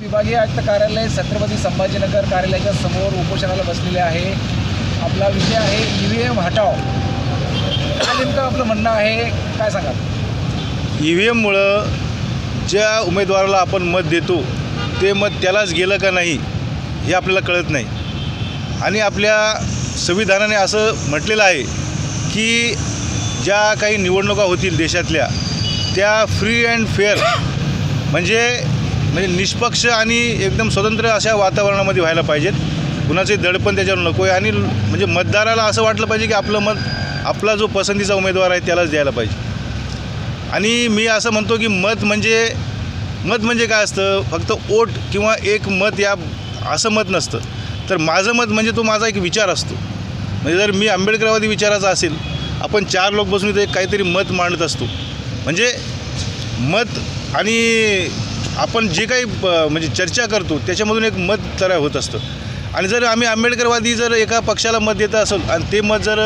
विभागीय आयुक्त कार्यालय छत्रपती संभाजीनगर कार्यालयाच्या समोर उपोषणाला बसलेले आहे. आपला विषय आहे ई व्ही एम हटाव काय नेमकं आपलं म्हणणं आहे? काय सांगाल? ई व्ही एममुळं ज्या उमेदवाराला आपण मत देतो ते मत त्यालाच गेलं का नाही हे आपल्याला कळत नाही. आणि आपल्या संविधानाने असं म्हटलेलं आहे की ज्या काही निवडणुका होतील देशातल्या त्या फ्री अँड फेअर म्हणजे म्हणजे निष्पक्ष आणि एकदम स्वतंत्र अशा वातावरणामध्ये व्हायला पाहिजेत. कुणाचे दडपण त्याच्यावर नको आहे. आणि म्हणजे मतदाराला असं वाटलं पाहिजे की आपलं मत आपला जो पसंतीचा उमेदवार आहे त्यालाच द्यायला पाहिजे. आणि मी असं म्हणतो की मत म्हणजे मत म्हणजे काय असतं? फक्त ओट किंवा एक मत या असं मत नसतं. तर माझं मत म्हणजे तो माझा एक विचार असतो. म्हणजे जर मी आंबेडकरवादी विचाराचा असेल आपण चार लोक बसून इथे काहीतरी मत मांडत असतो. म्हणजे मत आणि आपण जे काही प- म्हणजे चर्चा करतो त्याच्यामधून एक मत तयार होत असतं. आणि जर आम्ही आंबेडकरवादी जर एका पक्षाला मत देत असेल आणि ते मत जर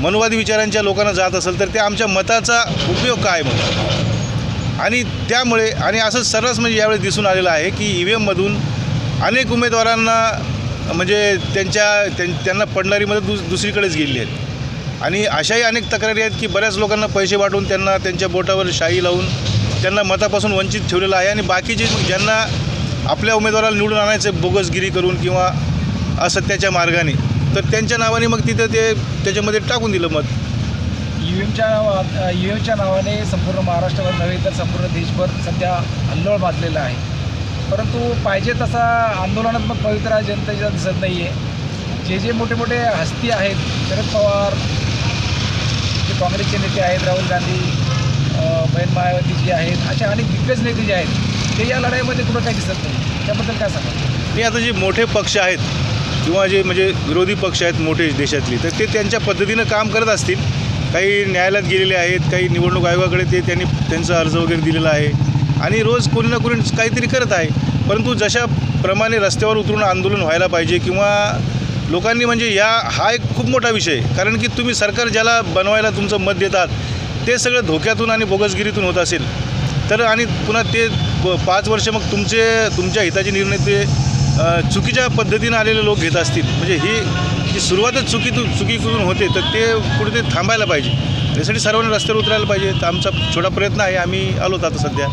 मनवादी विचारांच्या लोकांना जात असेल तर ते आमच्या मताचा उपयोग काय म्हणून? आणि त्यामुळे आणि असं सर्रास म्हणजे यावेळी दिसून आलेलं आहे की ई व्ही एममधून अनेक उमेदवारांना म्हणजे त्यांच्या त्यां त्यांना पडणारी मदत दुस दुसरीकडेच गेलेली आहेत आणि अशाही अनेक तक्रारी आहेत की बऱ्याच लोकांना पैसे वाटून त्यांना त्यांच्या बोटावर शाई लावून त्यांना मतापासून वंचित ठेवलेलं आहे आणि बाकीचे ज्यांना आपल्या उमेदवाराला निवडून आणायचं बोगसगिरी करून किंवा असत्याच्या मार्गाने तर त्यांच्या नावाने मग तिथं ते त्याच्यामध्ये टाकून दिलं मत. यू एमच्या नावा यू एमच्या नावाने संपूर्ण महाराष्ट्रावर नव्हे तर संपूर्ण देशभर सध्या हल्लोळ माजलेला आहे. परंतु पाहिजे तसा आंदोलनात्मक पवित्रा जनतेचा दिसत नाही आहे जे जे मोठे मोठे हस्ती आहेत शरद पवार जे काँग्रेसचे नेते आहेत राहुल गांधी बहीण मायावती जी आहेत असे अनेक दिग्गज नेते जे आहेत ते या लढाईमध्ये कुठं काही दिसत नाही. त्याबद्दल काय सांगा मी आता जे मोठे पक्ष आहेत किंवा जे म्हणजे विरोधी पक्ष आहेत मोठे देशातले तर ते त्यांच्या पद्धतीनं काम करत असतील. काही न्यायालयात गेलेले आहेत काही निवडणूक आयोगाकडे ते त्यांनी त्यांचा अर्ज वगैरे दिलेला आहे. आणि रोज कोणी ना कोणी काहीतरी करत आहे. परंतु जशा प्रमाणे रस्त्यावर उतरून आंदोलन व्हायला पाहिजे किंवा लोकांनी म्हणजे या हा एक खूप मोठा विषय कारण की तुम्ही सरकार ज्याला बनवायला तुमचं मत देतात ते सगळं धोक्यातून आणि बोगसगिरीतून होत असेल तर आणि पुन्हा ते पाच वर्ष मग तुमचे तुमच्या हिताचे निर्णय ते चुकीच्या पद्धतीनं आलेले लोक घेत असतील. म्हणजे ही जी सुरुवातच चुकीतून चुकीकडून होते तर ते कुठेतरी थांबायला पाहिजे. त्यासाठी सर्वांनी रस्त्यावर उतरायला पाहिजे. तर आमचा छोटा प्रयत्न आहे आम्ही आलोत आता सध्या.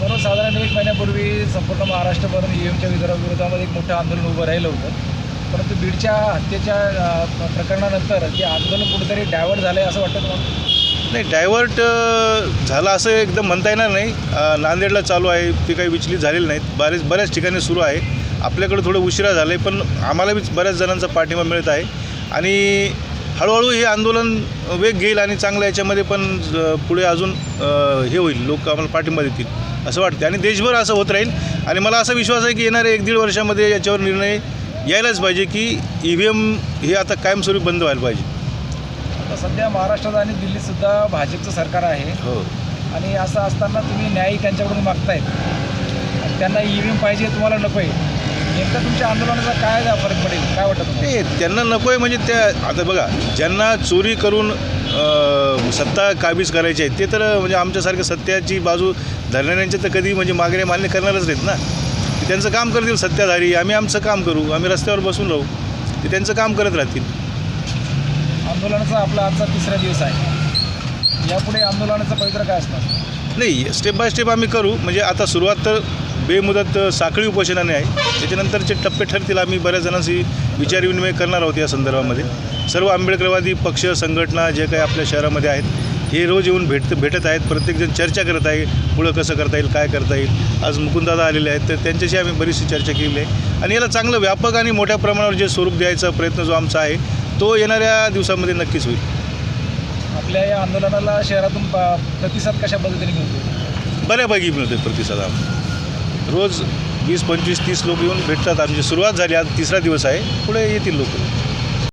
सर्वसाधारण एक महिन्यापूर्वी संपूर्ण महाराष्ट्रभर ई एमच्या विरोधामध्ये एक मोठं आंदोलन उभं राहिलं होतं. परंतु बीडच्या हत्येच्या प्रकरणानंतर ते आंदोलन कुठेतरी डायव्हर्ट झालं आहे असं वाटतं तुम्हाला? नाही डायव्हर्ट झालं असं एकदम म्हणता येणार नाही. नांदेडला चालू आहे ते काही विचलित झालेली नाहीत. बरेच बऱ्याच ठिकाणी सुरू आहे. आपल्याकडे थोडं उशिरा झालं आहे पण आम्हाला बी बऱ्याच जणांचा पाठिंबा मिळत आहे. आणि हळूहळू हे आंदोलन वेग घेईल आणि चांगलं याच्यामध्ये पण पुढे अजून हे होईल. लोक आम्हाला पाठिंबा देतील असं वाटते आणि देशभर असं होत राहील. आणि मला असा विश्वास आहे की येणाऱ्या एक दीड वर्षामध्ये याच्यावर निर्णय यायलाच पाहिजे की ई व्ही एम हे आता कायमस्वरूपी बंद व्हायला पाहिजे. आता सध्या महाराष्ट्रात आणि दिल्लीतसुद्धा भाजपचं सरकार आहे. हो. आणि असं असताना तुम्ही न्याय त्यांच्याकडून मागतायत आणि त्यांना ई व्ही एम पाहिजे तुम्हाला नको आहे नेमकं तुमच्या आंदोलनाचा काय फरक पडेल? काय वाटतं तुम्हाला? नाही त्यांना नको आहे म्हणजे त्या आता बघा ज्यांना चोरी करून अ, सत्ता काबीज करायची आहे ते तर म्हणजे आमच्यासारख्या सत्याची बाजू धरणाऱ्यांच्या तर कधी म्हणजे मागण्या मान्य करणारच नाहीत ना. ते त्यांचं काम करतील सत्ताधारी आम्ही आमचं काम करू आम्ही रस्त्यावर बसून राहू. ते त्यांचं काम करत राहतील. आंदोलनाचा आपला आजचा तिसरा दिवस आहे. यापुढे आंदोलनाचं पवित्र काय असणार? नाही स्टेप बाय स्टेप आम्ही करू. म्हणजे आता सुरुवात तर बेमुदत साखळी उपोषणाने आहे. त्याच्यानंतरचे टप्पे ठरतील. आम्ही बऱ्याच जणांशी विचारविनिमय करणार आहोत या संदर्भामध्ये. सर्व आंबेडकरवादी पक्ष संघटना जे काही आपल्या शहरामध्ये आहेत हे रोज येऊन भेट भेटत आहेत. प्रत्येकजण चर्चा करत आहे. पुढं कसं करता येईल काय करता येईल? आज मुकुंददादा आलेले आहेत तर त्यांच्याशी आम्ही बरीचशी चर्चा केलेली आहे. आणि याला चांगलं व्यापक आणि मोठ्या प्रमाणावर जे स्वरूप द्यायचा प्रयत्न जो आमचा आहे तो येणाऱ्या दिवसामध्ये नक्कीच होईल. आपल्या या आंदोलनाला शहरातून प- प्रतिसाद कशा पद्धतीने मिळतो? बऱ्यापैकी मिळतो प्रतिसाद आम्हाला रोज वीस पंचवीस तीस लोक येऊन भेटतात. आमची सुरुवात झाली. आज तिसरा दिवस आहे. पुढे येतील लोक.